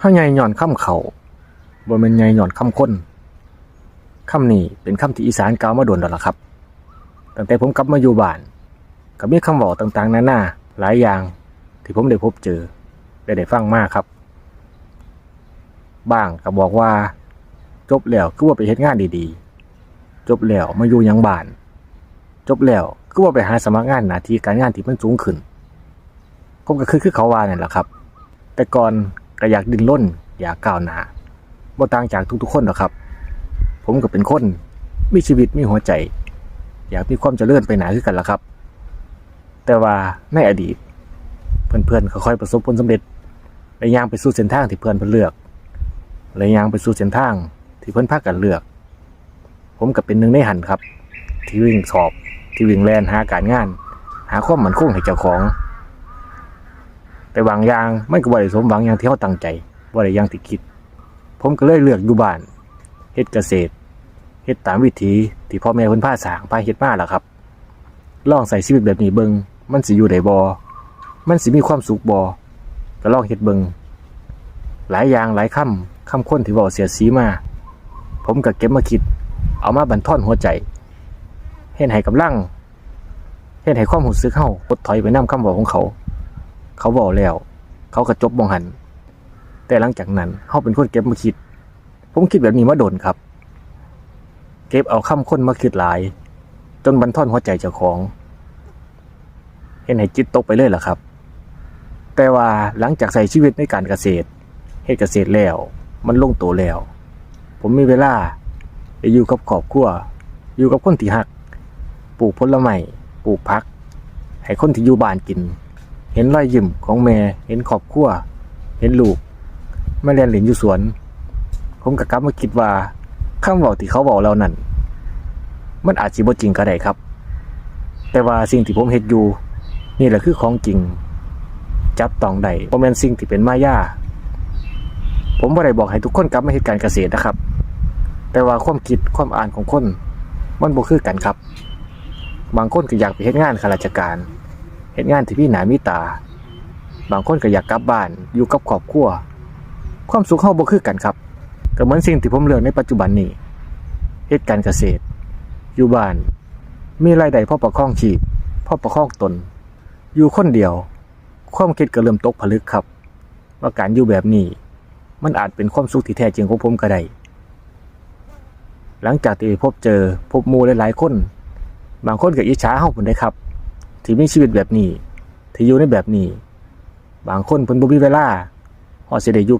เฮาใหญ่ย่อนคำเขาบ่แม่นใหญ่ย่อนคำคนคำนี้เป็นคำที่อีสานกล่าวมาโดนแล้วล่ะครับ ตั้งแต่ผมกลับมาอยู่บ้านก็มีคำเว้าต่างๆนานาหลายอย่างที่ผมได้พบเจอและได้ฟังมากครับ บ้างก็บอกว่า จบแล้วก็ว่าไปเฮ็ดงานดีๆ จบแล้วมาอยู่ยังบ้าน จบแล้วก็ว่าไปหาสมัครงานหน้าที่การงานที่มันสูงขึ้นผมก็คือคือเขาว่านั่นแหละครับ แต่ก่อน ก็อยากดิ้นรนอยากก้าวหน้าบ่ต่างจากทุกๆ คนหรอกครับ ผมก็เป็นคนมีชีวิตมีหัวใจ อยากมีความเจริญไปหนาคือกันล่ะครับ แต่ว่าในอดีต เพื่อนๆค่อยๆประสบผลสำเร็จและย่างไปสู่เส้นทางที่เพื่อนเพิ่นเลือกและย่างไปสู่เส้นทางที่เพื่อนพากันเลือก ผมก็เป็นหนึ่งในหันครับ ที่วิ่งสอบที่วิ่งแลนหาการงาน หาความมั่นคงให้เจ้าของ แต่บางอย่างมันก็บ่ได้สมหวังอย่างที่เราตั้งใจบ่ได้อย่างที่คิด ผมก็เลยเลือกอยู่บ้านเฮ็ดเกษตรเฮ็ดตามวิถีที่พ่อแม่เพิ่นพาสร้างพาเฮ็ดมาล่ะครับ ลองใส่ชีวิตแบบนี้เบิงมันสิอยู่ได้บ่มันสิมีความสุขบ่ก็ลองเฮ็ดเบิงหลายอย่างหลายคำคำคนที่เว้าเสียสีมา ผมก็เก็บมาคิด เอามาบันทอนหัวใจเฮ็ดให้กำลังเฮ็ดให้ความรู้สึกเฮาปดถอยไปนํคำเว้าของเขา เขาบอกแล้ว เขาก็จบมองหัน แต่หลังจากนั้นเขาเป็นคนเก็บมาคิด ผมคิดแบบนี้มาโดนครับ เก็บเอาคำคนมาคิดหลาย จนบันทอนหัวใจเจ้าของ เห็นให้จิตตกไปเลยล่ะครับ แต่ว่าหลังจากใส่ชีวิตในการเกษตรเฮ็ดเกษตรแล้ว มันลงตัวแล้ว ผมมีเวลาไปอยู่กับครอบครัวอยู่กับคนที่หัก ปลูกผลไม้ปลูกผัก ให้คนที่อยู่บ้านกิน เห็นรอยยิ้มของแม่เห็นครอบครัวเห็นลูกมาเรียนเหรียญอยู่สวน ผมก็กลับมาคิดว่าคำบอกที่เขาบอกเรานั่นมันอาจสิบ่จริงก็ได้ครับ แต่ว่าสิ่งที่ผมเห็นอยู่ นี่แหละคือของจริง จับต้องได้บ่แม่นสิ่งที่เป็นมายาผมบ่ได้บอกให้ทุกคนกลับมาเฮ็ดการเกษตรนะครับ แต่ว่าความคิดความอ่านของคน มันบ่คือกันครับ บางคนก็อยากไปเฮ็ดงานข้าราชการ เห็นงานที่พี่หนามีตา บางคนก็อยากกลับบ้านอยู่กับครอบครัว ความสุขเฮาบ่คือกันครับก็เหมือนสิ่งที่ผมเลือกในปัจจุบันนี้เฮ็ดการเกษตร อยู่บ้าน มีรายได้พอประคองชีพพ่อประคองตน อยู่คนเดียว ความคิดก็เริ่มตกผลึกครับ ว่าการอยู่แบบนี้ มันอาจเป็นความสุขที่แท้จริงของผมก็ได้หลังจากที่พบเจอพบมูหลายๆคน บางคนก็อิจฉาเฮาพุ่นได้ครับ ที่มีชีวิตแบบนี้ ที่อยู่ในแบบนี้ บางคนเพิ่นบ่มีเวลาฮอดสิได้อยู่กับ